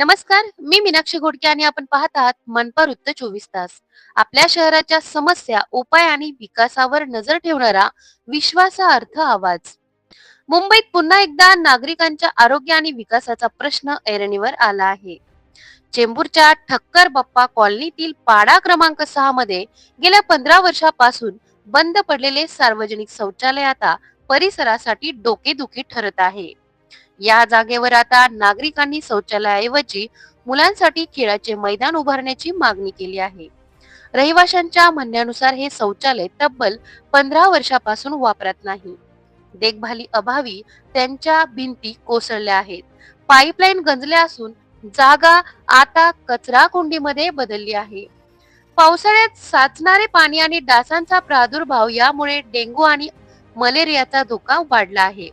नमस्कार मी मीनाक्षी घोडके आणि आपण पाहत आहात मनपा वृत्त चोवीस तास. आपल्या शहराच्या समस्या उपाय आणि विकासावर नजर ठेवणारा विश्वासार्थ आवाज. मुंबईत पुन्हा एकदा नागरिकांच्या आरोग्य आणि विकासाचा प्रश्न ऐरणीवर आला आहे. चेंबूरच्या ठक्कर बाप्पा कॉलनीतील पाडा क्रमांक सहा मध्ये गेल्या पंधरा वर्षापासून बंद पडलेले सार्वजनिक शौचालय आता परिसरासाठी डोकेदुखी ठरत आहे. या जागेवर आता नागरिकांनी शौचालयाऐवजी मुलांसाठी खेळाचे मैदान उभारण्याची मागणी केली आहे. रहिवाशांच्या म्हणण्यानुसार हे शौचालय तब्बल पंधरा वर्षापासून वापरत नाही. देखभाली अभावी त्यांच्या भिंती कोसळल्या आहेत. पाईपलाईन गंजल्या असून जागा आता कचरा कुंडीमध्ये बदलली आहे. पावसाळ्यात साचणारे पाणी आणि डासांचा प्रादुर्भाव यामुळे डेंगू आणि मलेरियाचा धोका वाढला आहे.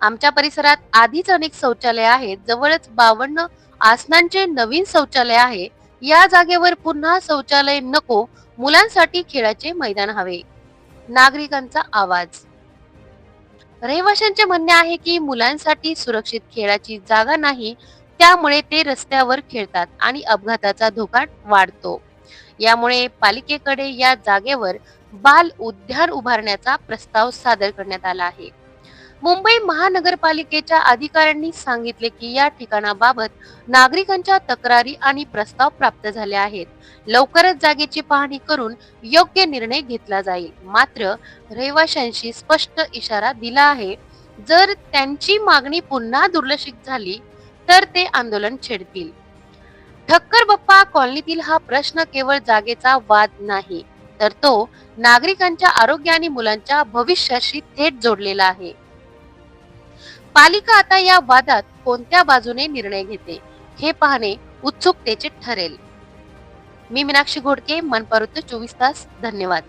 आमच्या परिसरात आधीच अनेक शौचालय आहेत. जवळच बावन्न आसनांचे नवीन शौचालय आहे. या जागेवर पुन्हा शौचालय नको मुलांसाठी खेळाचे मैदान हवे. नागरिकांचा आवाज. रहिवाशांचे म्हणणे आहे की मुलांसाठी सुरक्षित खेळाची जागा नाही त्यामुळे ते रस्त्यावर खेळतात आणि अपघाताचा धोका वाढतो. यामुळे पालिकेकडे या जागेवर बाल उद्यान उभारण्याचा प्रस्ताव सादर करण्यात आला आहे. मुंबई महानगरपालिकेच्या अधिकाऱ्यांनी सांगितले की या ठिकाणाबाबत नागरिकांच्या तक्रारी आणि प्रस्ताव प्राप्त झाले आहेत. लवकरच जागेची पाहणी करून योग्य निर्णय घेतला जाईल. मात्र रहिवाशांशी स्पष्ट इशारा दिला आहे. जर त्यांची मागणी पुन्हा दुर्लक्षित झाली तर ते आंदोलन छेडतील. ठक्कर बाप्पा कॉलनीतील हा प्रश्न केवळ जागेचा वाद नाही तर तो नागरिकांच्या आरोग्य आणि मुलांच्या भविष्याशी थेट जोडलेला आहे. पालिका आता या वादात कोणत्या बाजूने निर्णय घेते हे पाहणे उत्सुकतेचे ठरेल. मी मीनाक्षी घोडके मनपरुत्त चोवीस तास. धन्यवाद.